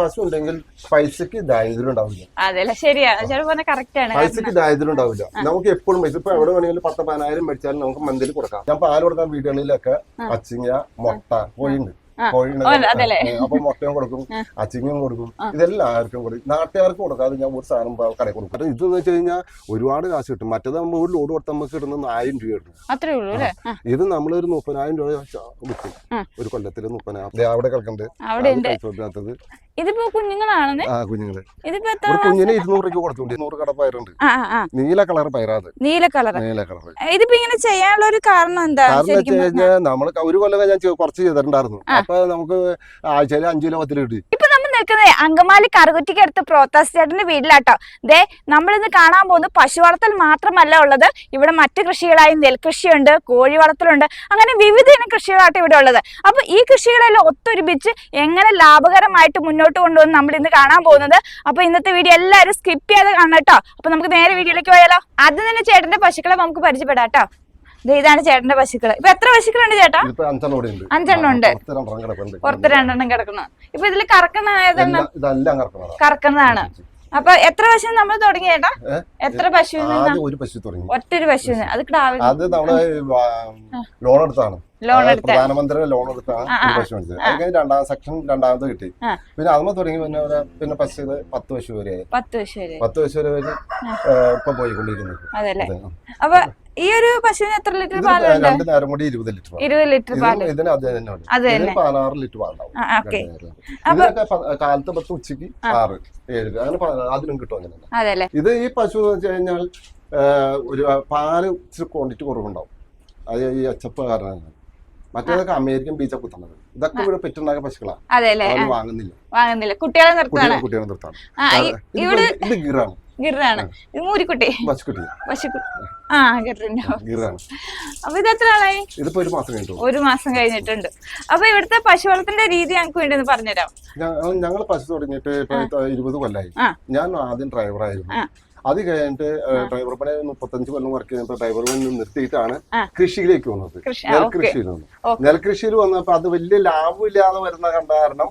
പശു ഉണ്ടെങ്കിൽ പൈസക്ക് ദാരിദ്ര്യം ഉണ്ടാവില്ല. അതെല്ലേ ശരിയാണ് ചേട്ടൻ പറഞ്ഞ കറക്റ്റ് ആണ്. പൈസക്ക് ദാരിദ്ര്യം ഉണ്ടാവില്ല. നമുക്ക് എപ്പോഴും പൈസ ഇപ്പൊ എവിടെ വേണമെങ്കിലും പത്ത് പതിനായിരം മേടിച്ചാലും നമുക്ക് മന്തിൽ കൊടുക്കാം. ഞാൻ പാൽ കൊടുക്കാൻ വീടുകളിലൊക്കെ പച്ചിങ്ങ മുട്ട കോഴിയുണ്ട്. അപ്പൊ മുട്ടയും കൊടുക്കും അച്ചിങ്ങയും കൊടുക്കും ഇതെല്ലാം ആർക്കും കൊടുക്കും. നാട്ടുകാർക്ക് കൊടുക്കാതെ ഞാൻ ഒരു സാധനം കടയിൽ കൊടുക്കും. ഇത് ഇതെന്ന് വെച്ച് കഴിഞ്ഞാൽ ഒരുപാട് കാശ് കിട്ടും. മറ്റേത് നമ്മൾ ഒരു ലോഡ് കൊടുത്ത് നമുക്ക് കിട്ടുന്നത് ആയിരം രൂപ കിട്ടും അത്രേ ഉള്ളൂ ഇത് നമ്മൾ നമ്മളൊരു മുപ്പതിനായിരം രൂപ വിൽക്കും. ഒരു കൊല്ലത്തിൽ മുപ്പതിനായിരം. ദേ അവിടെ കിടക്കുന്നത് അവിടെ ഇതിപ്പോ കുഞ്ഞുങ്ങളാണെന്ന്? ആ കുഞ്ഞുങ്ങൾ. ഇതിപ്പോ എത്ര ഒരു കുഞ്ഞിന് ഇരുന്നൂറ് രൂപ കൊടുത്തോണ്ട്. നൂറ് കട പയറുണ്ട്. ആ ആ, ആ. നീല കളർ പയറാത്. നീല കളർ നീല കളർ ഇതിപ്പോ ഇങ്ങനെ ചെയ്യാനുള്ള ഒരു കാരണം എന്താ? കാരണം വെച്ച് ശരിക്കും പറഞ്ഞാ? കഴിഞ്ഞാൽ നമ്മൾ ഒരു കൊല്ലം ഞാൻ കുറച്ച് ചെയ്തിട്ടുണ്ടായിരുന്നു. അപ്പൊ നമുക്ക് ആഴ്ചയിൽ അഞ്ചു കിലോ പത്തിൽ കിട്ടി. നിൽക്കുന്നത് അങ്കമാലി കറുകുറ്റിക്ക് അടുത്ത് പ്രോത്താസ് ചേട്ടന്റെ വീട്ടിലാട്ടോ. ദേ നമ്മളിന്ന് കാണാൻ പോകുന്നത് പശു വളർത്തൽ മാത്രമല്ല ഉള്ളത്. ഇവിടെ മറ്റു കൃഷികളായി നെൽകൃഷിയുണ്ട് കോഴി വളർത്തലുണ്ട് അങ്ങനെ വിവിധ ഇനം കൃഷികളാട്ടോ ഇവിടെ ഉള്ളത്. അപ്പൊ ഈ കൃഷികളെല്ലാം ഒത്തൊരുമിച്ച് എങ്ങനെ ലാഭകരമായിട്ട് മുന്നോട്ട് കൊണ്ടുവന്ന് നമ്മൾ ഇന്ന് കാണാൻ പോകുന്നത്? അപ്പൊ ഇന്നത്തെ വീഡിയോ എല്ലാവരും സ്കിപ്പ് ചെയ്യാതെ കാണണം കേട്ടോ. അപ്പൊ നമുക്ക് നേരെ വീഡിയോയിലേക്ക് പോയാലോ. ആദ്യം തന്നെ ചേട്ടന്റെ പശുക്കളെ നമുക്ക് പരിചയപ്പെടാം കേട്ടോ. ഇതാണ് ചേട്ടന്റെ പശുക്കൾ. ഇപ്പൊ എത്ര പശുക്കളുണ്ട് ചേട്ടാ? അഞ്ചെണ്ണം ഉണ്ട്. പുറത്ത് രണ്ടെണ്ണം കിടക്കണം ഇപ്പൊ ഇതിൽ കറക്കണതാ കറക്കുന്നതാണ്. അപ്പൊ എത്ര പശു നമ്മൾ തുടങ്ങി ചേട്ടാ? എത്ര പശു ഒരു പശു തുടങ്ങി. ഒറ്റൊരു പശു അത് അത് നമ്മൾ ലോൺ എടുത്താണ്. ലോൺ എടുത്ത. പ്രധാനമന്ത്രിയുടെ ലോൺ എടുത്താണ്. പശു മേടിച്ചത്. അത് രണ്ടാം സെക്ഷൻ രണ്ടാമത് കിട്ടി. പിന്നെ അതുമ്പോ തുടങ്ങി പിന്നെ പിന്നെ പശു പത്ത് പശു വരെ. പത്ത് പശു വരെ. പത്ത് പശു വരെ ഇപ്പൊ പോയിക്കൊണ്ടിരിക്കുന്നത്. അപ്പൊ ഈ ഒരു പശുവിന് എത്ര ലിറ്റർ പാൽ പാലുണ്ട്? രണ്ട് നേരം കൂടി ഇരുപത് ലിറ്റർ പാൽ. ഇരുപത് ലിറ്റർ പാൽ. ഇതിന് അത് തന്നെ. പതിനാറ് ലിറ്റർ പാലുണ്ടാവും. ഇതിനൊക്കെ കാലത്ത് പത്ത് ഉച്ചയ്ക്ക് ആറ് ഏഴ് അങ്ങനെ അതിനും കിട്ടും അങ്ങനെ. ഇത് ഈ പശു എന്ന് വെച്ച് കഴിഞ്ഞാൽ ഒരു പാൽ ഇച്ചിരി ക്വാണ്ടിറ്റി കുറവുണ്ടാവും. അത് ഈ അച്ചപ്പ് കാരണമാണ്. മറ്റേതൊക്കെ അമേരിക്കൻ ബീച്ച കുത്തുന്നത് ഇതൊക്കെ ഇവിടെ പെറ്റുണ്ടാക്കിയ പശുക്കളാണ് വാങ്ങുന്നില്ല. വാങ്ങുന്നില്ല. കുട്ടികളെ നിർത്താണ് കുട്ടികളെ നിർത്താണ് ഇത് ഗിറാണ്. ഗിറാണ് ഇത് മൂരിക്കുട്ടി. പശുക്കുട്ടി. പശുക്കുട്ടി ആ. ഗിറിന്റെ ഗിറാണ് അപ്പൊ ഇത് എത്ര ആളായി? ഒരു മാസം കഴിഞ്ഞിട്ടുണ്ട്. അപ്പൊ ഇവിടുത്തെ പശു വളർത്തിന്റെ രീതി ഞങ്ങൾക്ക് വേണ്ടി ഒന്ന് പറഞ്ഞുതരാം. ഞങ്ങൾ പശു തുടങ്ങിയിട്ട് ഇരുപത് കൊല്ലായി. ഞാൻ ആദ്യം ഡ്രൈവറായിരുന്നു. അത് കഴിഞ്ഞിട്ട് ഡ്രൈവർ പണി മുപ്പത്തഞ്ച് കൊല്ലം വർക്ക് ചെയ്തപ്പോൾ ഡ്രൈവർ പണി നിർത്തിയിട്ടാണ് കൃഷിയിലേക്ക് വന്നത്. നെൽകൃഷിയിൽ വന്നു നെൽകൃഷിയിൽ വന്നപ്പോ അത് വലിയ ലാഭമില്ലാതെ വരുന്ന കണ്ട കാരണം.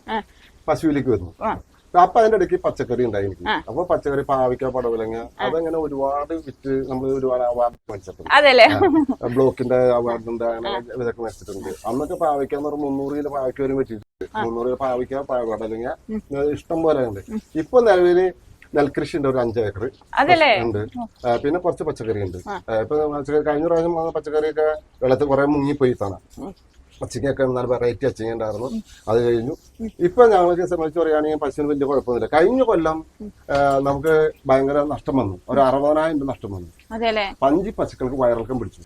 പശുവിലേക്ക് വരുന്നു. ആ. അപ്പൊ അതിന്റെ ഇടയ്ക്ക് പച്ചക്കറി ഉണ്ടായി എനിക്ക്. അപ്പൊ പച്ചക്കറി പാവയ്ക്ക പടവലങ്ങ അതങ്ങനെ ഒരുപാട് വിറ്റ് നമ്മൾ ഒരുപാട് അവാർഡ് മേടിച്ചിട്ടുണ്ട്. ബ്ലോക്കിന്റെ അവാർഡ് ഉണ്ട് അങ്ങനെ ഇതൊക്കെ മേടിച്ചിട്ടുണ്ട്. അന്നൊക്കെ പാവയ്ക്ക എന്ന് പറഞ്ഞാൽ മുന്നൂറ് കിലോ പാവയ്ക്ക വരും പറ്റിയിട്ടുണ്ട് മുന്നൂറ് കിലോ പാവയ്ക്ക പടവലങ്ങ ഇഷ്ടം പോലെ ഉണ്ട്. ഇപ്പൊ നിലവിൽ നെൽകൃഷി ഉണ്ട് ഒരു അഞ്ചേക്കർ ഉണ്ട്. പിന്നെ കുറച്ച് പച്ചക്കറി ഉണ്ട്. ഇപ്പൊ പച്ചക്കറി കഴിഞ്ഞ പ്രാവശ്യം പച്ചക്കറിയൊക്കെ വെള്ളത്തിൽ കുറെ മുങ്ങിപ്പോയി തന്നെ പച്ചക്കൊക്കെ നല്ല വെറൈറ്റി അച്ചിങ്ങ ഉണ്ടായിരുന്നു. അത് കഴിഞ്ഞു. ഇപ്പൊ ഞങ്ങൾക്ക് സംബന്ധിച്ച് പറയുകയാണെങ്കിൽ പശുവിന് വലിയ കുഴപ്പമൊന്നുമില്ല. കഴിഞ്ഞ കൊല്ലം നമുക്ക് ഭയങ്കര നഷ്ടം വന്നു. ഒരു അറുപതിനായിരം രൂപ നഷ്ടം വന്നു. പഞ്ചി പശുക്കൾക്ക് വയറിളക്കം പിടിച്ചു.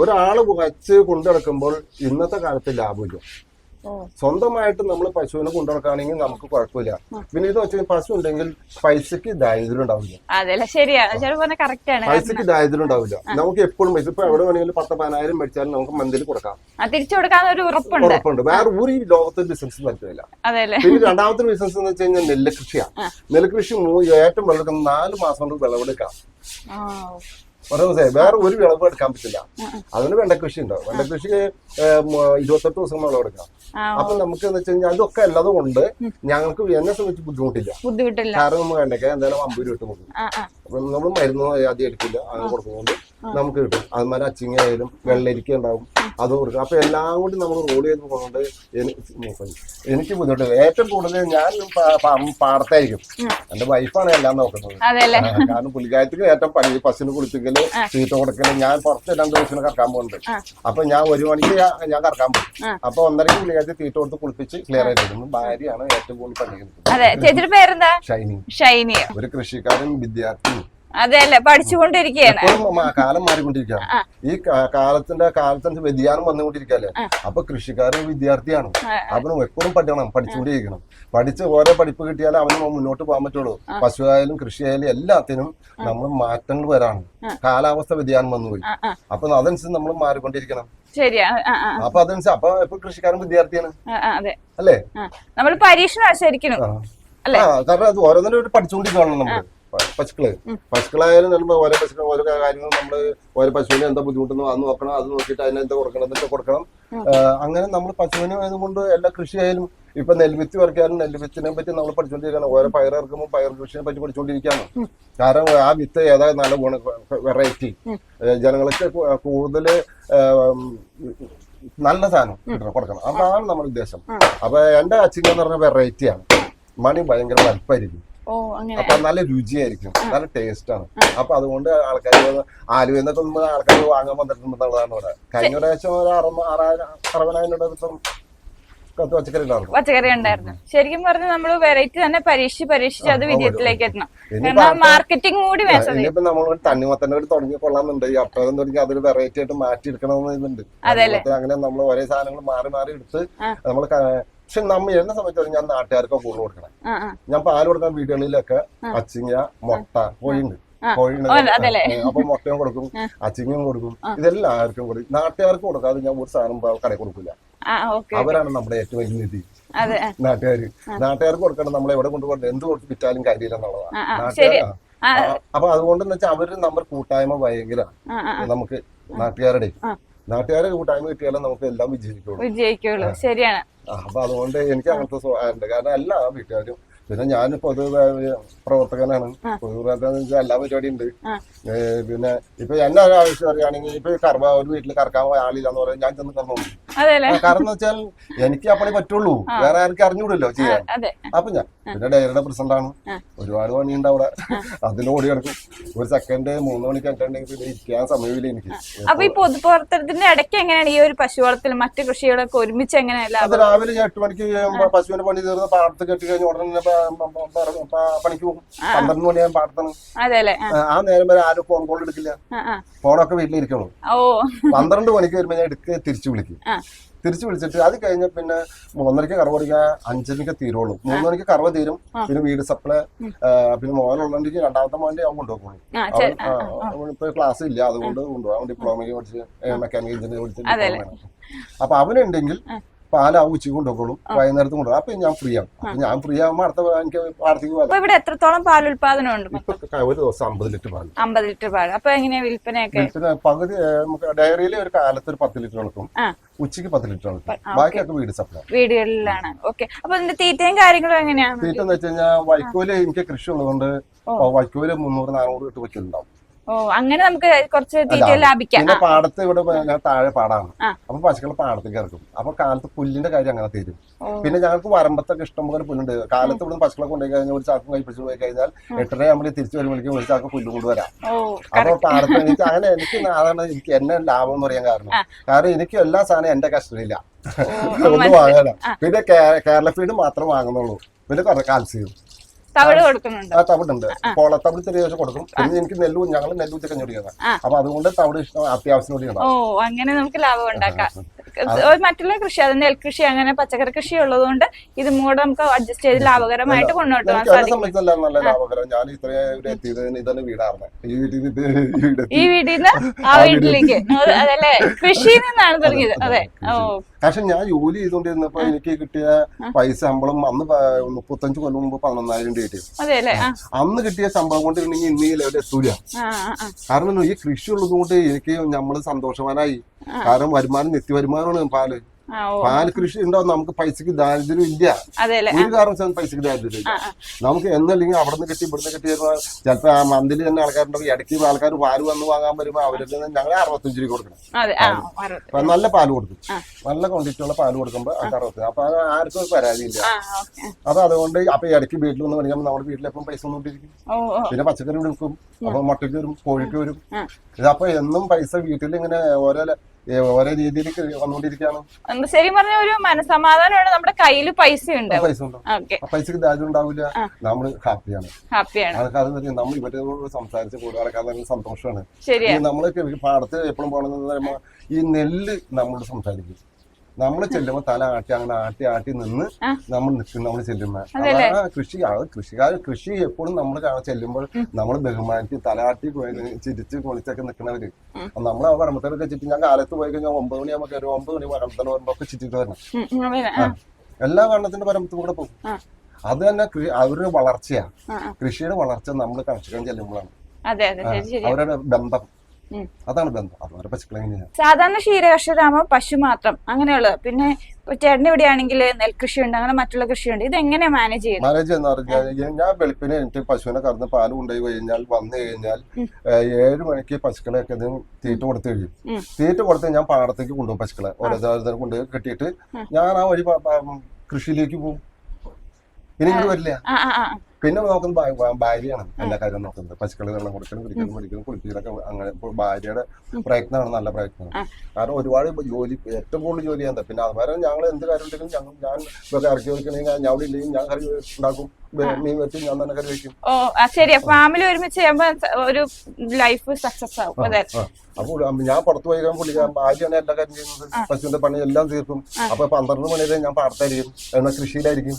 ഒരാൾ വച്ച് കൊണ്ടിടക്കുമ്പോൾ ഇന്നത്തെ കാലത്ത് ലാഭമില്ല. സ്വന്തമായിട്ട് നമ്മൾ പശുവിനെ കൊണ്ടു നടക്കുകയാണെങ്കിൽ നമുക്ക് കുഴപ്പമില്ല. പിന്നെ ഇത് വെച്ചാൽ പശു ഉണ്ടെങ്കിൽ പൈസക്ക് ദാരിദ്ര്യം ഉണ്ടാവില്ല. പൈസക്ക് ദാരിദ്ര്യം ഉണ്ടാവില്ല. നമുക്ക് എപ്പോഴും പൈസ ഇപ്പൊ എവിടെ വേണമെങ്കിലും പത്ത് പതിനായിരം മേടിച്ചാലും നമുക്ക് മന്തിൽ കൊടുക്കാം. ഉറപ്പുണ്ട്. വേറെ ഒരു ലോകത്തെ ബിസിനസ് പറ്റില്ല പിന്നെ രണ്ടാമത്തെ ബിസിനസ് എന്ന് വെച്ച് കഴിഞ്ഞാൽ നെല്ല് കൃഷിയാണ്. നെല്ല് കൃഷി ഏറ്റവും വെള്ളം നാല് മാസം കൊണ്ട് വിളവെടുക്കാം. ആ, വേറെ ഒരു വിളവ് എടുക്കാൻ പറ്റില്ല. അതിന് വെണ്ടക്കൃഷി ഉണ്ടാവും വെണ്ടക്കൃഷി ഇരുപത്തെട്ട് ദിവസം വിളവ് എടുക്കാം. അപ്പൊ നമുക്ക് എന്ന് വെച്ച് കഴിഞ്ഞാൽ അതൊക്കെ ഉള്ളത് കൊണ്ട് ഞങ്ങൾക്ക് എന്നെ സംബന്ധിച്ച് ബുദ്ധിമുട്ടില്ല. ബുദ്ധിമുട്ടില്ല. കാരണം നമ്മൾ വെണ്ടയ്ക്ക എന്തായാലും അമ്പത് രൂപ ഇട്ട് അപ്പൊ നമ്മൾ മരുന്ന് ആദ്യം എടുക്കില്ല. അങ്ങനെ കൊടുക്കുന്നതുകൊണ്ട് നമുക്ക് കിട്ടും. അതുമാതിരി അച്ചിങ്ങ ആയാലും വെള്ളരിക്ക ഉണ്ടാവും അത് കൊടുക്കും. അപ്പൊ എല്ലാം കൂടി നമ്മൾ റോഡ് ചെയ്ത് പോകുന്നുണ്ട് എനിക്ക് എനിക്ക് ബുദ്ധിമുട്ട്. ഏറ്റവും കൂടുതൽ ഞാൻ പാടത്തായിരിക്കും. എന്റെ വൈഫാണ് എല്ലാം നോക്കുന്നത്. കാരണം പുലിക്കായത്തിന് ഏറ്റവും പണി പശുവിന് കുളിപ്പിക്കൽ തീറ്റ കൊടുക്കൽ. ഞാൻ പുറത്ത് രണ്ട് ദിവസം കറക്കാൻ പോകുന്നുണ്ട്. അപ്പൊ ഞാൻ ഒരു മണിക്ക് ഞാൻ- കറക്കാൻ പോകും. അപ്പൊ ഒന്നരക്ക് പുലിക്കായത്തിൽ തീറ്റ കൊടുത്ത് കുളിപ്പിച്ച് ക്ലിയർ ആയിട്ട് ഭാര്യയാണ് ഏറ്റവും കൂടുതൽ പേരെന്താ? ഷൈനിങ് ഷൈനി ഒരു കൃഷിക്കാരൻ വിദ്യാർത്ഥി. അതെല്ലേ പഠിച്ചുകൊണ്ടിരിക്കുകയാണ് കാലം മാറിക്കൊണ്ടിരിക്കുകയാണ് ഈ കാലത്തിന്റെ കാലത്തിന്റെ വ്യതിയാനം വന്നുകൊണ്ടിരിക്കല്ലേ. അപ്പൊ കൃഷിക്കാരൻ വിദ്യാർത്ഥിയാണ്. അവനും എപ്പോഴും പഠിക്കണം പഠിച്ചുകൊണ്ടിരിക്കണം. പഠിച്ച് ഓരോ പഠിപ്പ് കിട്ടിയാലേ അവന് മുന്നോട്ട് പോകാൻ പറ്റുള്ളൂ. പശു ആയാലും കൃഷി ആയാലും എല്ലാത്തിനും നമ്മൾ മാറ്റങ്ങൾ വരാണ്. കാലാവസ്ഥ വ്യതിയാനം വന്നുപോയി. അപ്പൊ അതനുസരിച്ച് നമ്മൾ മാറിക്കൊണ്ടിരിക്കണം. അപ്പൊ അതനുസരിച്ച് അപ്പൊ ഇപ്പൊ കൃഷിക്കാരൻ വിദ്യാർത്ഥിയാണ്. അല്ലേ? നമ്മൾ പരീക്ഷണം ശരിക്കും? കാരണം അത് ഓരോന്നിനും പഠിച്ചുകൊണ്ടിരിക്കണം നമ്മൾ. പശുക്കൾ. പശുക്കളായാലും നമ്മൾ ഓരോ പശുക്കൾ ഓരോ കാര്യങ്ങൾ നമ്മൾ ഓരോ പശുവിന് എന്താ ബുദ്ധിമുട്ടെന്ന് അത് നോക്കണം അത് നോക്കിയിട്ട് അതിന് എന്താ കൊടുക്കണം എന്നിട്ട് കൊടുക്കണം. അങ്ങനെ നമ്മൾ പശുവിന് ആയതുകൊണ്ട് എല്ലാ കൃഷിയായാലും ഇപ്പൊ നെൽവിത്തി പറിക്കാനും നെൽവിത്തിനെ പറ്റി നമ്മൾ പഠിച്ചുകൊണ്ടിരിക്കുകയാണ് ഓരോ പയർ ഇറക്കുമ്പോൾ പയർ കൃഷിയെ പറ്റി പഠിച്ചുകൊണ്ടിരിക്കുകയാണ് കാരണം ആ വിത്ത് ഏതാ നല്ല ഗുണ വെറൈറ്റി. ജനങ്ങൾക്ക് കൂടുതൽ നല്ല സാധനം കൊടുക്കണം. അതാണ് നമ്മുടെ ഉദ്ദേശം. അപ്പൊ എന്റെ അച്ചിങ്ങ എന്ന് പറഞ്ഞ വെറൈറ്റിയാണ്. മണി ഭയങ്കര അങ്ങനെ അപ്പൊ നല്ല രുചിയായിരിക്കും. നല്ല ടേസ്റ്റ് ആണ് അപ്പൊ അതുകൊണ്ട് ആൾക്കാർ ആലു എന്നൊക്കെ നമ്മൾ ആൾക്കാർ വാങ്ങാൻ വന്നിട്ടുണ്ടെന്നുള്ളതാണ് ഇവിടെ. കഴിഞ്ഞ പ്രാവശ്യം ഒരു അറുപതിനായിരം അടുത്തും പച്ചക്കറി ഉണ്ടായിരുന്നു. ശരിക്കും പറഞ്ഞ നമ്മൾ വെറൈറ്റി തന്നെ പരീക്ഷിച്ച് പരീക്ഷിച്ച് അത് വിജയത്തിലേക്ക് എത്തണം. മാർക്കറ്റിംഗ് കൂടി ഇനിയിപ്പോ നമ്മൾ തണ്ണിമത്തന്നെ കൂടി തുടങ്ങി കൊള്ളാന്നുണ്ട് ഈ അപ്പഴം തുടങ്ങി അതൊരു വെറൈറ്റി ആയിട്ട് മാറ്റി എടുക്കണമെന്നുണ്ട് അങ്ങനെ നമ്മൾ ഒരേ സാധനങ്ങൾ മാറി മാറി എടുത്ത്. നമ്മൾ പക്ഷെ നമ്മ എന്നെ സംബന്ധിച്ചോളം ഞാൻ നാട്ടുകാർക്ക് കൂടുതൽ കൊടുക്കണം. ഞാൻ പാൽ കൊടുക്കാൻ വീടുകളിലൊക്കെ അച്ചിങ്ങ മുട്ട കോഴിയുണ്ട്. കോഴിയുണ്ട്? അപ്പൊ മുട്ടയും കൊടുക്കും അച്ചിങ്ങയും കൊടുക്കും. ഇതെല്ലാവർക്കും കൊടുക്കും. നാട്ടുകാർക്ക് കൊടുക്കാതെ ഞാൻ ഒരു സാധനം കടയിൽ കൊടുക്കില്ല അവരാണ് നമ്മുടെ ഏറ്റവും വലിയ നിധി നാട്ടുകാര്. നാട്ടുകാർക്ക് കൊടുക്കണം നമ്മളെ എവിടെ കൊണ്ടുപോകണ്ട? എന്ത് കൊടുത്ത് വിറ്റാലും കാര്യമില്ല എന്നുള്ളതാണ്. നാട്ടുകാർ അപ്പൊ അതുകൊണ്ടെന്ന് വെച്ചാൽ അവർ നമ്മുടെ കൂട്ടായ്മ ഭയങ്കര നമുക്ക് നാട്ടുകാരുടെ ടൈം കൂട്ടായ്മ കിട്ടിയാലും നമുക്ക് എല്ലാം വിജയിക്കുള്ളൂ. വിജയിക്കുള്ളൂ ശരിയാണ്. അപ്പൊ അതുകൊണ്ട് എനിക്ക് അങ്ങനത്തെ സ്വഭാവമുണ്ട് കാരണം എല്ലാ വീട്ടുകാരും പിന്നെ ഞാൻ പൊതുവെ പ്രവർത്തകനാണ്. പൊതുപ്രവർത്തകൻ വെച്ചാൽ എല്ലാ പരിപാടിയും ഉണ്ട് പിന്നെ ഇപ്പൊ എന്നെ ഒരു ആവശ്യം അറിയുകയാണെങ്കിൽ ഇപ്പൊ കർമ്മ ഒരു വീട്ടിൽ കറക്കാൻ പോയ ആളില്ലാന്ന് പറയാൻ ഞാൻ ചെന്ന് കറന്നു കാരണം എന്ന് വെച്ചാൽ എനിക്ക് അപ്പണി പറ്റുള്ളൂ. വേറെ ആർക്കും അറിഞ്ഞൂടല്ലോ ചെയ്യാൻ. അപ്പൊ ഞാൻ പിന്നെ ഡയറിയുടെ പ്രസിഡന്റ് ആണ്. ഒരുപാട് പണിയുണ്ട് അവിടെ. അതിന് ഓടി കിടക്കും ഒരു സെക്കൻഡ് മൂന്ന് മണിക്ക് കണ്ടിട്ടുണ്ടെങ്കിൽ പിന്നെ ഇരിക്കാൻ സമയമില്ല എനിക്ക്. അപ്പൊ ഈ പൊതുപ്രവർത്തനത്തിന്റെ ഇടയ്ക്ക് എങ്ങനെയാണ് ഈ ഒരു പശു വളർത്തലും മറ്റു കൃഷികളൊക്കെ ഒരുമിച്ച് എങ്ങനെയല്ല രാവിലെ എട്ട് മണിക്ക് പശുവിന്റെ പണി തീർന്ന് പാടത്ത് കെട്ടി കഴിഞ്ഞ ഉടനെ പണിക്ക് പോകും. പന്ത്രണ്ട് മണിയാകും പാടത്തണം. ആ, നേരം വരെ ആരും ഫോൺ കോൾ എടുക്കില്ല. ഫോണൊക്കെ വീട്ടിലിരിക്കണം. പന്ത്രണ്ട് മണിക്ക് വരുമ്പോ ഞാൻ എടുക്കുക തിരിച്ചു വിളിക്കും. തിരിച്ചു വിളിച്ചിട്ട് അത് കഴിഞ്ഞ പിന്നെ മൂന്നരക്ക് കറവ് പഠിക്കാൻ അഞ്ചരക്ക് തീരുള്ളൂ. മൂന്ന് മണിക്ക് കറവ തീരും. പിന്നെ വീട് സപ്ലൈ പിന്നെ മോനുള്ളതെങ്കിൽ രണ്ടാമത്തെ മോന്റെ അവൻ കൊണ്ടുപോകുള്ളൂ അവൻ ഇപ്പൊ ക്ലാസ് ഇല്ല. അതുകൊണ്ട് കൊണ്ടുപോകാം. അവൻ ഡിപ്ലോമയ്ക്ക് പഠിച്ച് മെക്കാനിക്കൽ എഞ്ചിനീയർ പഠിച്ച് അതെല്ലേ? diploma അപ്പൊ അവനുണ്ടെങ്കിൽ പാല ഉച്ചയ്ക്ക് കൊണ്ടുപോകും വൈകുന്നേരത്ത് കൊണ്ടുപോകും. അപ്പൊ ഞാൻ ഫ്രീ ആവും. അപ്പൊ ഞാൻ ഫ്രീ ആകുമ്പോൾ അടുത്ത എനിക്ക് പാടത്തേക്ക് പോകാം ഇവിടെ എത്രത്തോളം പാൽ ഉൽപാദനം ഉണ്ട് ഒരു ദിവസം അമ്പത് ലിറ്റർ പാൽ. അമ്പത് ലിറ്റർ പാൽ. അപ്പൊ എങ്ങനെയാ വിൽപ്പനയൊക്കെ? ലിറ്ററിന് പകുതി നമുക്ക് ഡയറിയിലെ ഒരു കാലത്ത് ഒരു പത്ത് ലിറ്റർ എടുക്കും. ഉച്ചയ്ക്ക് ഉച്ചയ്ക്ക് പത്ത് ലിറ്റർ എടുക്കും. ബാക്കിയൊക്കെ വീട് സപ്ലൈ വീടുകളിലാണ്. ഓക്കെ. അപ്പൊ ഇതിന്റെ തീറ്റയും കാര്യങ്ങളും എങ്ങനെയാണ്? തീറ്റ എന്ന് വെച്ച് കഴിഞ്ഞാൽ വൈക്കോൽ എനിക്ക് കൃഷി ഉള്ളതുകൊണ്ട് വൈക്കോൽ മുന്നൂറ് നാനൂറ് വയ്ക്കലുണ്ടാവും. ഓ അങ്ങനെ നമുക്ക് കുറച്ച് തീറ്റ ലാഭിക്കാം. പിന്നെ പാടത്ത് ഇവിടെ താഴെ പാടാണ്. അപ്പൊ പശുക്കൾ പാടത്തേക്ക് ഇറക്കും. അപ്പൊ കാലത്ത് പുല്ലിന്റെ കാര്യം അങ്ങനെ തീരും. പിന്നെ ഞങ്ങൾക്ക് വരമ്പത്തൊക്കെ ഇഷ്ടംപോലെ പുല്ലുണ്ട്. കാലത്ത് ഇവിടെ പശുക്കളെ കൊണ്ടുപോയി കഴിഞ്ഞാൽ ഒരു ചാക്കും കഴിപ്പിച്ച് പോയി കഴിഞ്ഞാൽ എട്ടര തിരിച്ചു വരുമ്പോഴേക്കും ഒരു ചാക്ക് പുല്ല് കൊണ്ടുവരാം അപ്പൊ പാടത്ത് എനിക്ക് അങ്ങനെ എനിക്ക് അതാണ് എനിക്ക് എന്നെ ലാഭം എന്ന് പറയാൻ കാരണം. കാരണം എനിക്ക് എല്ലാ സാധനവും എന്റെ കസ്റ്റഡിയില്ല ഒന്നും വാങ്ങാന. പിന്നെ കേരള ഫീഡ് മാത്രം വാങ്ങുന്നുള്ളൂ. പിന്നെ കുറെ കാൽസ്യം. തവിട് കൊടുക്കുന്നുണ്ട്. ആ തവിടുണ്ട്. ചെറിയ ദിവസം കൊടുക്കും. പിന്നെ എനിക്ക് നെല്ലു ഞങ്ങൾ നെല്ലു. അപ്പൊ അതുകൊണ്ട് തവിട് അത്യാവശ്യം കൂടി ഓ അങ്ങനെ നമുക്ക് ലാഭം ഉണ്ടാക്കാം. മറ്റുള്ള കൃഷി അത് നെൽകൃഷി അങ്ങനെ പച്ചക്കറി കൃഷി ഉള്ളതുകൊണ്ട് ഇത് മൂടെ നമുക്ക് അഡ്ജസ്റ്റ് ചെയ്ത് ലാഭകരമായിട്ട് കൊണ്ടുപോകും സംബന്ധിച്ചല്ല നല്ല ലാഭകരം. ഞാൻ ഇത്രയും ഇവിടെ എത്തിയത് ഇതാണ് വീടാർന്നെ. ഈ വീട്ടിൽ ഈ വീട്ടിൽ നിന്ന് ആ വീട്ടിലേക്ക്. അത് അതല്ലേ? കൃഷിയിൽ നിന്നാണ് തുടങ്ങിയത്. അതെ ഓ പക്ഷെ ഞാൻ ജോലി ചെയ്തുകൊണ്ടിരുന്നപ്പോ എനിക്ക് കിട്ടിയ പൈസ ശമ്പളം അന്ന് മുപ്പത്തഞ്ച് കൊല്ലം മുമ്പ് പതിനൊന്നായിരം രൂപ കിട്ടി. അതെ അന്ന് കിട്ടിയ ശമ്പളം കൊണ്ടിരുന്നെങ്കിൽ ഇന്ന് ഈ ലെവലിൽ എത്തൂല. കാരണം ഈ കൃഷി ഉള്ളത് കൊണ്ട് എനിക്ക് നമ്മൾ സന്തോഷവാനായി. കാരണം വരുമാനം നിത്യ വരുമാനമാണ് പാൽ. പാൽ കൃഷി ഉണ്ടോ? നമുക്ക് പൈസക്ക് ദാരിദ്ര്യം ഇല്ല. ഒരു കാരണം പൈസക്ക് ദാരിദ്ര്യം ഇല്ല. നമുക്ക് എന്നല്ലെങ്കിൽ അവിടെ നിന്ന് കിട്ടി ഇവിടുന്ന് കിട്ടി വരുമ്പോൾ ചിലപ്പോ ആ മന്തിൽ തന്നെ ആൾക്കാരുണ്ടാവും ഇടയ്ക്ക് ആൾക്കാർ പാൽ വന്ന് വാങ്ങാൻ വരുമ്പോ നിന്ന് ഞങ്ങൾ അറുപത്തഞ്ച് രൂപ കൊടുക്കണം. നല്ല പാൽ കൊടുക്കും. നല്ല ക്വാണ്ടിറ്റി ഉള്ള പാൽ കൊടുക്കുമ്പോ അത് അറുപത്തി അപ്പൊ അത് ആർക്കും ഒരു പരാതിയില്ല അപ്പൊ അതുകൊണ്ട് അപ്പൊ ഇടയ്ക്ക് വീട്ടിൽ വന്ന് പറഞ്ഞാൽ നമ്മുടെ വീട്ടിലെപ്പം പൈസ ഓ പിന്നെ പച്ചക്കറി കൊടുക്കും അപ്പൊ മുട്ടയ്ക്ക് വരും കോഴിക്ക് വരും. ഇതപ്പൊ എന്നും പൈസ വീട്ടിൽ ഇങ്ങനെ ഓരോ ഓരോ രീതിയിൽ വന്നുകൊണ്ടിരിക്കുകയാണ്. നമ്മൾ ശരി പറഞ്ഞ ഒരു മനസമാധാനമാണ് നമ്മുടെ കയ്യിൽ പൈസ ഉണ്ട് പൈസ ഉണ്ടാവും പൈസക്ക് ദാരിദ്ര്യം ഉണ്ടാവില്ല. നമ്മൾ ഹാപ്പിയാണ്. ഹാപ്പിയാണ്. ആൾക്കാർ നമ്മൾ ഇവരോട് സംസാരിച്ച് കൂടുതൽ ആൾക്കാരുടെ സന്തോഷമാണ്. കെ- പാടത്ത് എപ്പോഴും പോകണമെന്ന് പറയുമ്പോ ഈ നെല്ല് നമ്മളോട് സംസാരിക്കും. നമ്മൾ ചെല്ലുമ്പോൾ തല ആട്ടി അങ്ങനെ ആട്ടി ആട്ടി നിന്ന് നമ്മൾ നിൽക്കും നമ്മൾ ചെല്ലുന്ന. അതല്ലേ? കൃഷി. കൃഷിക്കാർ കൃഷി എപ്പോഴും നമ്മൾ ചെല്ലുമ്പോൾ നമ്മൾ ബഹുമാനിച്ച് തലയാട്ടി ചിരിച്ച് കുളിച്ചൊക്കെ നിൽക്കണവര് നമ്മൾ ആ പറമ്പത്തിലൊക്കെ ചുറ്റി ഞാൻ കാലത്ത് പോയി കഴിഞ്ഞാൽ ഒമ്പത് മണിയാകുമ്പോൾ കയറി ഒമ്പത് മണി പറമ്പത്തല വരുമ്പോ ഒക്കെ ചുറ്റിട്ട് വരണം. ആ, എല്ലാ വർണത്തിന്റെ പരമ്പത്തും കൂടെ പോകും. ആ. അത് തന്നെ അവരുടെ വളർച്ചയാ. ആ, ആ. കൃഷിയുടെ വളർച്ച നമ്മൾ കർഷകൻ ചെല്ലുമ്പോഴാണ്. അവരുടെ ബന്ധം. അതാണ് ബന്ധം. അതുവരെ പശുക്കളെ സാധാരണ ക്ഷീരകർഷകരാകുമ്പോൾ പശു മാത്രം അങ്ങനെയുള്ളത്. പിന്നെ ചേട്ടന്റെ ഇവിടെ ആണെങ്കിൽ നെൽകൃഷി ഉണ്ട് അങ്ങനെ മറ്റുള്ള കൃഷിയുണ്ട്. ഇത് എങ്ങനെ മാനേജ് ചെയ്യുന്നത് മാനേജ് എന്ന് പറഞ്ഞാൽ ഞാൻ വെളുപ്പിനെ എനിക്ക് പശുവിനെ കറന്ന് പാൽ കൊണ്ടുപോയി കഴിഞ്ഞാൽ വന്നു കഴിഞ്ഞാൽ ഏഴ് മണിക്ക് പശുക്കളെയൊക്കെ തീറ്റ കൊടുത്ത് കഴിയും. തീറ്റ കൊടുത്ത് ഞാൻ പാടത്തേക്ക് കൊണ്ടുപോകും പശുക്കളെ. ഓരോ ദിവസം കൊണ്ടുപോയി കെട്ടിയിട്ട് ഞാൻ ആ വഴി കൃഷിയിലേക്ക് പോകും. ഇനി ഇങ്ങോട്ട് വരില്ല. പിന്നെ നോക്കുന്നത് ഭാര്യയാണ് എല്ലാ കാര്യവും നോക്കുന്നത്. പശുക്കളി വെള്ളം കൊടുക്കണം കുടിക്കണം കുടിക്കണം കുളിപ്പിക്കലൊക്കെ അങ്ങനെ ഭാര്യയുടെ പ്രയത്നമാണ് നല്ല പ്രയത്നം കാരണം ഒരുപാട് ജോലി ഏറ്റവും കൂടുതൽ ജോലി ചെയ്യാൻ പിന്നെ അതുപോലെ ഞങ്ങൾ എന്ത് കാര്യം ഉണ്ടെങ്കിലും ഞങ്ങൾ ഞാൻ ഇറക്കി വെക്കണമെങ്കിൽ ഞാൻ അവിടെ ഇല്ലെങ്കിൽ ഞാൻ കറി ഉണ്ടാക്കും. മീൻ വെച്ച് ഞാൻ തന്നെ കറി വെക്കും. ഓ ആ, ശരിയാ ഫാമിലി ഒരുമിച്ച് ചെയ്യുമ്പോ ഒരു ലൈഫ് സക്സസ് ആവും. അതെ. അപ്പോൾ ഞാൻ പുറത്ത് പോയി പുള്ളിക്കാൻ ഭാര്യയാണ് എല്ലാ കാര്യം ചെയ്യുന്നത്. പശുവിന്റെ പണി എല്ലാം തീർക്കും. അപ്പൊ പന്ത്രണ്ട് മണി വരെ ഞാൻ പാടത്തായിരിക്കും. എന്നാൽ കൃഷിയിലായിരിക്കും.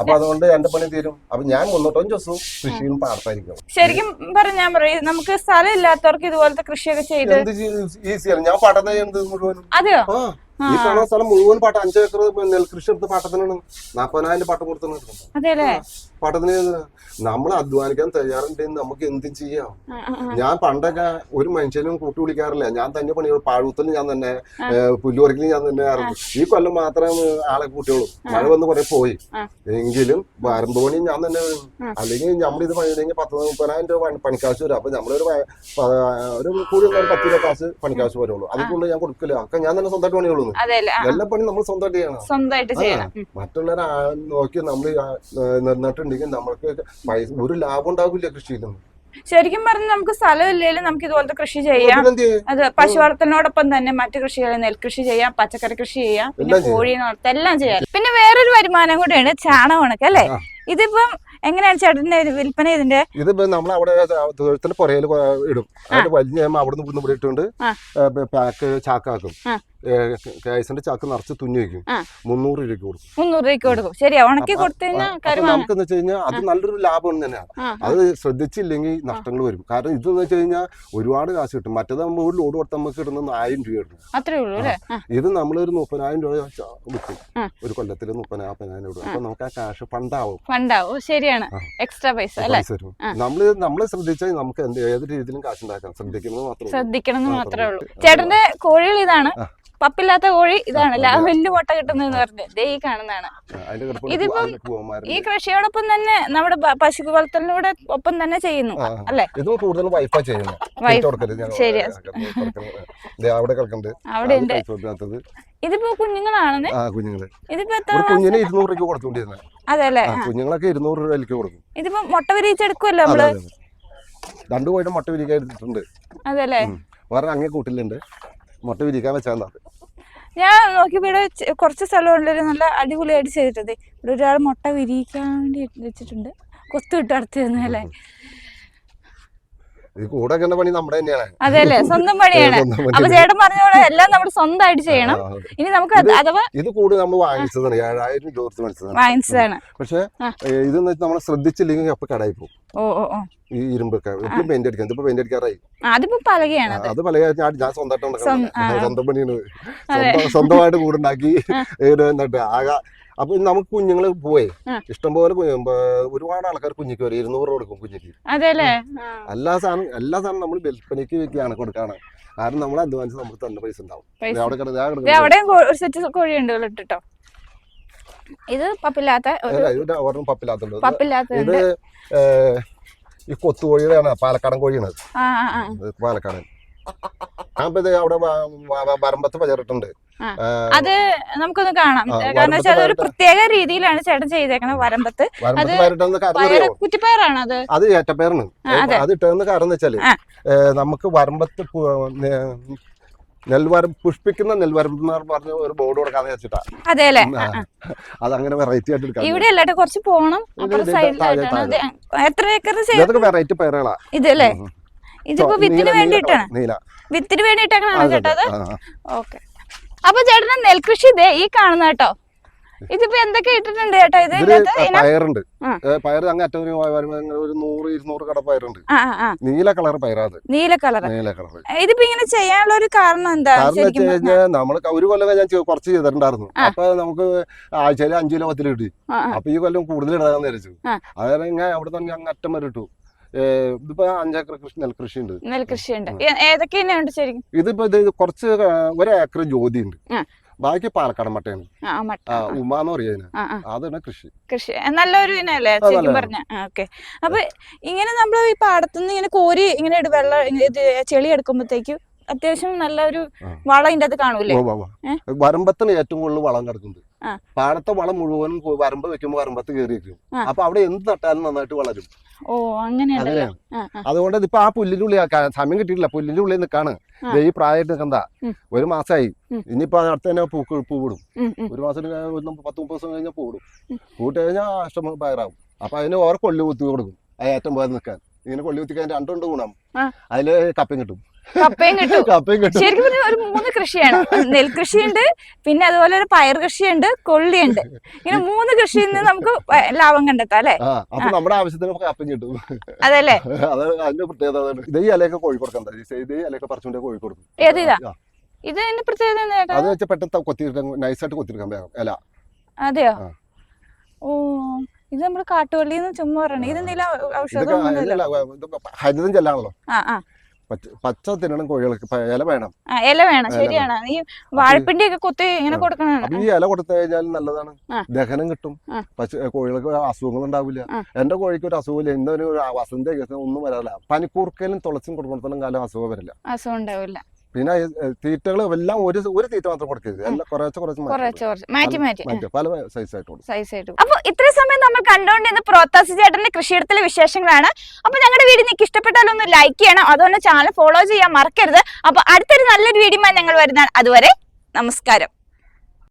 അപ്പൊ അതുകൊണ്ട് എന്റെ പണി തീരും. അപ്പൊ ഞാൻ മുന്നോട്ടഞ്ച് ദിവസവും കൃഷിയിലും പാടത്തായിരിക്കും. ശരിക്കും പറഞ്ഞാൽ പറയും നമുക്ക് സ്ഥലം ഇല്ലാത്തവർക്ക് ഇതുപോലത്തെ കൃഷിയൊക്കെ ചെയ്ത് ഈസിയാണ്. ഞാൻ പാട്ടം ചെയ്യുന്നത് മുഴുവനും? അതെയോ? ഈ കാണുന്ന സ്ഥലം മുഴുവൻ പാട്ട അഞ്ച് ഏക്കർ നെൽകൃഷി എടുത്ത് പാട്ടത്തിനാണ്. നാപ്പതിനായിരം പാട്ടം കൊടുത്തു അതെല്ലേ പാട്ടത്തിന് നമ്മൾ അധ്വാനിക്കാൻ തയ്യാറുണ്ടെങ്കിൽ നമുക്ക് എന്തും ചെയ്യാം. ഞാൻ പണ്ടൊക്കെ ഒരു മനുഷ്യനും കൂട്ടി വിളിക്കാറില്ല. ഞാൻ തന്നെ പണി പാഴുത്തലും ഞാൻ തന്നെ ഏഹ്, പുല്ലുപറിക്കലും ഞാൻ തന്നെ ആയിരുന്നു. ഈ കൊല്ലം മാത്രം ആളെ കൂട്ടിയോളൂ മഴ വന്ന് കുറെ പോയി. എങ്കിലും വരമ്പ് പണി ഞാൻ തന്നെ അല്ലെങ്കിൽ നമ്മൾ ഇത് പണിയുണ്ടെങ്കിൽ പത്ത് മുപ്പതിനായിരം രൂപ പണിക്കാശ് വരും. അപ്പൊ നമ്മളൊരു ഒരു കൂടി വന്നാൽ പത്ത് രൂപ കാശ് പണിക്കാശ് വരുള്ളൂ. അതുകൊണ്ട് ഞാൻ കൊടുക്കില്ല. ഒക്കെ ഞാൻ തന്നെ സ്വന്തമായിട്ട് പണിയുള്ളൂ. ആ, എല്ലാ പണി നമ്മൾ സ്വന്തമായിട്ട് ചെയ്യണം? സ്വന്തമായിട്ട് ചെയ്യണം. മറ്റുള്ളവരെ നോക്കി നമ്മൾ നിന്നിട്ടുണ്ടെങ്കിൽ നമ്മൾക്ക് പൈസ ഒരു ലാഭം ഉണ്ടാവില്ല കൃഷിയിലൊന്നും ശരിക്കും പറഞ്ഞാൽ നമുക്ക് സ്ഥലം ഇല്ലെങ്കിലും നമുക്ക് ഇതുപോലത്തെ കൃഷി ചെയ്യാം? അത് പശു വളർത്തലിനോടൊപ്പം തന്നെ മറ്റു കൃഷികൾ നെൽകൃഷി ചെയ്യാം പച്ചക്കറി കൃഷി ചെയ്യാം പിന്നെ കോഴി വളർത്തുക എല്ലാം ചെയ്യാം. പിന്നെ വേറൊരു വരുമാനം കൂടെയാണ് ചാണകം ഉണക്ക് അല്ലേ? ഇതിപ്പം എങ്ങനെയാണ് ചേട്ടന്റെ വിൽപ്പന ഇതിന്റെ ഇതിപ്പോ നമ്മൾ അവിടെ തൊഴുത്തിന്റെ പുറയിൽ ഇടും. അതിന്റെ വലിഞ്ഞ അവിടെ നിന്ന് ഇവിടെ ഇട്ടുകൊണ്ട് പാക്ക് ചാക്കാക്കും. കേസിന്റെ ചാക്ക് നിറച്ച് തുന്നി വെക്കും. മുന്നൂറ് രൂപയ്ക്ക് കൊടുക്കും. മുന്നൂറ് രൂപയ്ക്ക് കൊടുക്കും. ശരിയാ ഉണക്കി കൊടുത്തുകഴിഞ്ഞാൽ നമുക്ക് എന്ന് വെച്ച് കഴിഞ്ഞാൽ അത് നല്ലൊരു ലാഭം തന്നെയാണ് അത് ശ്രദ്ധിച്ചില്ലെങ്കിൽ നഷ്ടങ്ങൾ വരും. കാരണം ഇതെന്ന് വെച്ച് കഴിഞ്ഞാൽ ഒരുപാട് കാശ് കിട്ടും. മറ്റേത് നമ്മൾ ഒരു ലോഡ് കൊടുത്ത് നമുക്ക് കിട്ടുന്നത് ആയിരം രൂപ കിട്ടും. അത്രേ ഉള്ളൂ അല്ലേ? ഇത് നമ്മളൊരു മുപ്പതിനായിരം രൂപ വിൽക്കും. ഒരു കൊല്ലത്തിൽ മുപ്പതിനായിരം നാൽപ്പതിനായിരം രൂപ. അപ്പൊ നമുക്ക് ആ കാശ് ഫണ്ടാവും ഫണ്ടാവും. ശരിയാണ്. എക്സ്ട്രാ പൈസ അല്ലേ? നമ്മൾ നമ്മളെ ശ്രദ്ധിച്ചാൽ നമുക്ക് ഏത് രീതിയിലും കാശ് ഉണ്ടാക്കാം. ശ്രദ്ധിക്കുന്നത് മാത്രമേ. ശ്രദ്ധിക്കണം മാത്രമേ ഉള്ളൂ. ചേട്ടന്റെ കോഴികൾ ഇതാണ്. പപ്പില്ലാത്ത കോഴി ഇതാണ് ലാവലിന് മുട്ട കിട്ടുന്നതെന്ന് പറഞ്ഞ്. ദേ ഈ കാണുന്നതാണ്. ഇതിപ്പം ഈ കൃഷിയോടൊപ്പം തന്നെ നമ്മുടെ പശു വളർത്തലിനൂടെ ഒപ്പം തന്നെ ചെയ്യുന്നു അല്ലെ? ഇതും കൂടുതൽ വൈഫാ ചെയ്യുന്നത്. ദേ അവിടെ ഉണ്ട്. ഇതിപ്പോ കുഞ്ഞുങ്ങളാണ് ഇതിപ്പോ എത്ര കുഞ്ഞിനെ കുഞ്ഞിന് ഇരുന്നൂറ് രൂപ കൊടുത്തോണ്ടിരുന്നത് അതെ അല്ലേ? ആ കുഞ്ഞുങ്ങളൊക്കെ ഇരുന്നൂറ് രൂപ കൊടുക്കും. ഇതിപ്പോ മുട്ട വിരിയിച്ചെടുക്കുമല്ലോ നമ്മൾ. രണ്ടു പോയിട്ട് മുട്ട വിരിക്കാൻ എടുത്തിട്ടുണ്ട്. അതെ അല്ലേ? ഉം. വേറെ അങ്ങേ കൂട്ടിലുണ്ട്. മുട്ട വിരിക്കാൻ വെച്ചാൽ ഞാൻ നോക്കിയപ്പോ ഇവിടെ കുറച്ച് സ്ഥലമുള്ളൊരു നല്ല അടിപൊളിയായിട്ട് ചെയ്തിട്ടുണ്ട്. ഇവിടെ ഒരാൾ മുട്ട വിരിയിക്കാൻ വേണ്ടി വെച്ചിട്ടുണ്ട്. കൊത്തു വിട്ട് നടത്തിരുന്നല്ലേ ഇത് കൂടെ വെക്കുന്ന പണി നമ്മുടെ തന്നെയാണ്. അതെ അല്ലേ സ്വന്തം പണിയാണ്. അപ്പൊ ചേട്ടൻ പറഞ്ഞ പോലെ എല്ലാം നമ്മൾ സ്വന്തമായിട്ട് ചെയ്യണം. ഇനി നമുക്ക് അഥവാ ഇത് കൂടി നമ്മൾ വാങ്ങിച്ചതാണ്. ഏഴായിരം രൂപ കൊടുത്ത് വാങ്ങിച്ചതാണ്. പക്ഷെ വെച്ചാൽ നമ്മൾ ശ്രദ്ധിച്ചില്ലെങ്കിൽ അപ്പൊ കടായി പോകും. ഓ ഓ ഈ ഇരുമ്പൊക്കെ. പെയിന്റ് അടിക്കാൻ ഇതിപ്പോ പെയിന്റ് അടിക്കാറായി. അതിപ്പോ പലകയാണ് അത്. അത് പല ഞാൻ സ്വന്തമായിട്ട്. സ്വന്തം-. പണിയാണ്. സ്വന്തമായിട്ട് കൂടുണ്ടാക്കി എന്നിട്ട് ആകെ അപ്പൊ നമുക്ക് കുഞ്ഞുങ്ങൾ പോയി. ഇഷ്ടംപോലെ ഒരുപാട് ആൾക്കാർ കുഞ്ഞിക്ക് വരും. ഇരുന്നൂറ് രൂപ കൊടുക്കും കുഞ്ഞിക്ക്. എല്ലാ സാധനം എല്ലാ സാധനം നമ്മൾ വിൽപ്പനയ്ക്ക് വെക്കുകയാണ് കൊടുക്കാണ് കാരണം നമ്മൾ അഡ്വാൻസ് നമുക്ക് തന്നെ പൈസ ഉണ്ടാവും. അവിടെയും ഒരു സെറ്റ് കോഴിയുണ്ട് ഇത് പപ്പില്ലാത്ത ഒരെണ്ണം പപ്പില്ലാത്തുണ്ട് ഇത് ഈ കൊത്തുകോഴിയാണ് പാലക്കാടൻ കോഴിയാണ്. പാലക്കാടൻ. ഞാൻ അവിടെ വരമ്പത്ത് പചറിട്ടുണ്ട്. അത് നമുക്കൊന്ന് കാണാം. കാരണം വെച്ചാൽ അതൊരു പ്രത്യേക രീതിയിലാണ് ചേട്ടൻ ചെയ്തേക്കുന്നത് വരമ്പത്ത്. കുറ്റിപ്പയറാണ് അത് അത്? ഏറ്റപ്പയറാണ് അത്. ഇട്ടതെന്ന് കാരണം എന്ന് വെച്ചാൽ നമുക്ക് വരമ്പത്ത് നെൽവരം പുഷ്പിക്കുന്ന നെൽവരമ്പ് എന്ന് പറഞ്ഞ ഒരു ബോർഡ് കൊടുക്കാന്ന് വെച്ചിട്ടാ അതെ അല്ലേ? അത് അങ്ങനെ വെറൈറ്റി ആയിട്ട് എടുക്കാം ഇവിടെ അല്ലാട്ട് കുറച്ച് പോണം. എത്ര ഏക്കർ വെറൈറ്റി പയറുകളാ. ഇതല്ലേ. ഇതിപ്പോ വിത്തിന് വേണ്ടിട്ടാണ് വേണ്ടിയിട്ടാണ്. വിത്തിന് വേണ്ടിട്ടാണ് കേട്ടത്. ഓക്കെ. അപ്പൊ ചേട്ടന് നെൽകൃഷി ഇതേ ഈ കാണുന്ന കേട്ടോ. ഇതിപ്പോ എന്തൊക്കെ ഇട്ടിട്ടുണ്ട് കേട്ടോ ഇത് പയറുണ്ട്. പയർ അങ്ങ് അറ്റം ഒരു നൂറ് ഇരുന്നൂറ് കട പയറുണ്ട്. നീല കളർ പയറാത് നീല കളർ നീല കളർ ഇതിപ്പോ ഇങ്ങനെ ചെയ്യാനുള്ള ഒരു കാരണം എന്താ? കാരണം നമ്മൾ ഒരു കൊല്ലം ഞാൻ കുറച്ച് ചെയ്തിട്ടുണ്ടായിരുന്നു. അപ്പൊ നമുക്ക് ആഴ്ചയിൽ അഞ്ചു കിലോ പത്തിൽ കിട്ടി. അപ്പൊ ഈ കൊല്ലം കൂടുതൽ ഇടാന്ന് വിചാരിച്ചു. അതായത് ഇങ്ങനെ അവിടെ തന്നെ അങ്ങ് അറ്റം വരെ ഇട്ടു. ഇതിപ്പോ അഞ്ചേക്കർ കൃഷി നെൽകൃഷി ഉണ്ട് നെൽകൃഷിയുണ്ട്. ഉണ്ട് ഏതൊക്കെ ഇനമുണ്ട് ശരിക്കും? ഇതിപ്പോ ഇത് കുറച്ച് ഒരേക്കർ ജ്യോതി ഉണ്ട്. ബാക്കി പാലക്കാട് മട്ടയാണ്. എന്ന് പറയുന്നത്. അതാണ് കൃഷി. കൃഷി. നല്ലൊരു ഇനല്ലേ ശരിക്കും. പറഞ്ഞ. ഓക്കെ. അപ്പൊ ഇങ്ങനെ നമ്മൾ ഈ പാടത്തുനിന്ന് ഇങ്ങനെ കോരി ഇങ്ങനെ വെള്ളം ഇത് ചെളി എടുക്കുമ്പോഴത്തേക്കും അത്യാവശ്യം നല്ലൊരു. വളം ഇതിന്റെ അത് കാണൂലേ. വരമ്പത്തിന് ഏറ്റവും കൂടുതൽ വളം കിടക്കുന്നത്. പാടത്തെ വളം മുഴുവനും വരമ്പ് വെക്കുമ്പോൾ വരമ്പത്ത് കയറി വെക്കും അപ്പൊ അവിടെ എന്ത് നട്ടാലും നന്നായിട്ട് വളരും. ഓ അങ്ങനെ അങ്ങനെയാണ്. അതുകൊണ്ട് ഇപ്പൊ ആ പുല്ലിന്റെ ഉള്ളിൽ സമയം കിട്ടിയിട്ടില്ല. പുല്ലിന്റെ ഉള്ളിൽ നിൽക്കാണ് ഈ പ്രായമായിട്ട് നിൽക്കണ്ട ഒരു മാസമായി. ഇനിയിപ്പോ അടുത്ത് തന്നെ പൂ പൂവിടും. ഒരു മാസം പത്ത് മുപ്പത് ദിവസം കഴിഞ്ഞാൽ പൂവിടും പൂട്ട് കഴിഞ്ഞാൽ ഇഷ്ടം പയറാവും. അപ്പൊ അതിന് ഓരോ കൊള്ളി കുത്തി കൊടുക്കും. അത് ഏറ്റവും പോയത് നിൽക്കാൻ ഇങ്ങനെ കൊള്ളി കുത്തിക്കാൻ രണ്ടുണ്ട് ഗുണം. അതിൽ കപ്പയും കിട്ടും. കപ്പയും കിട്ടും. ശരിക്കും പറഞ്ഞാൽ ഒരു മൂന്ന് കൃഷിയാണ്. നെൽകൃഷിയുണ്ട് പിന്നെ അതുപോലെ ഒരു പയർ കൃഷിയുണ്ട് കൊള്ളിയുണ്ട്. ഇങ്ങനെ മൂന്ന് കൃഷിയിൽ നിന്ന് നമുക്ക് ലാഭം കണ്ടെത്താം അല്ലെ? നമ്മുടെ ആവശ്യത്തിന് കപ്പയും കിട്ടും. അതല്ലേ? അത് അതിന്റെ പ്രത്യേകത ഇതേ ഇലയൊക്കെ കോഴി കൊടുക്കണ്ട ഇത് ഇലയൊക്കെ പറിച്ചുകൊണ്ട് കോഴി കൊടുക്കും. ഏത് ഇതാ. ഇത് എന്റെ പ്രത്യേകത അത് വെച്ച് പെട്ടെന്ന് കൊത്തിയിട്ട് നൈസായിട്ട് കൊത്തിരിക്കാൻ വേഗം ഇല. അതെയോ? ഓ ഇത് നമ്മൾ കാട്ടുവള്ളിന്ന് ചുമ്മാ പറയണേ. ഇതെന്തെങ്കിലും ഔഷധം ഹരിതം ചെല്ലാണല്ലോ. ആ ആ. പച്ച തിന്നണം കോഴികൾക്ക്. ഇല വേണം. ഇല വേണം. ശരിയാണ്. ഈ വാഴപ്പിണ്ടി ഒക്കെ കൊത്തി ഇങ്ങനെ കൊടുക്കണം ഈ ഇല കൊടുത്തു കഴിഞ്ഞാൽ നല്ലതാണ്. ദഹനം കിട്ടും. പക്ഷെ കോഴികൾക്ക് അസുഖങ്ങൾ ഉണ്ടാവില്ല. എന്റെ കോഴിക്ക് ഒരു അസുഖമില്ല. എന്റെ ഒരു വസന്ത ഒന്നും വരാറില്ല. പനിക്കൂർക്കയിലും തുളച്ചും കൊടുക്കുന്നിടത്തോളം കാലം അസുഖം വരില്ല. അസുഖം ഉണ്ടാവില്ല. പിന്നെ തീറ്റകൾ എല്ലാം ഒരു ഒരു തീറ്റ മാത്രം കൊടുക്കരുത്. എല്ലാം കുറച്ച് കുറച്ച് മാറ്റി മാറ്റി പല സൈസ് ആയിട്ട് സൈസ് ആയിട്ട് അപ്പൊ ഇത്ര സമയം നമ്മൾ കണ്ടുകൊണ്ടിരുന്ന പ്രോത്താസി ചേട്ടന്റെ കൃഷിയിടത്തിലെ വിശേഷങ്ങളാണ്. അപ്പൊ ഞങ്ങളുടെ വീഡിയോ നിങ്ങൾക്ക് ഇഷ്ടപ്പെട്ടാലൊന്ന് ലൈക്ക് ചെയ്യണം. അതുകൊണ്ട് ചാനൽ ഫോളോ ചെയ്യാൻ മറക്കരുത്. അപ്പൊ അടുത്തൊരു നല്ലൊരു വീഡിയോ ഞങ്ങൾ വരുന്നതാണ്. അതുവരെ നമസ്കാരം.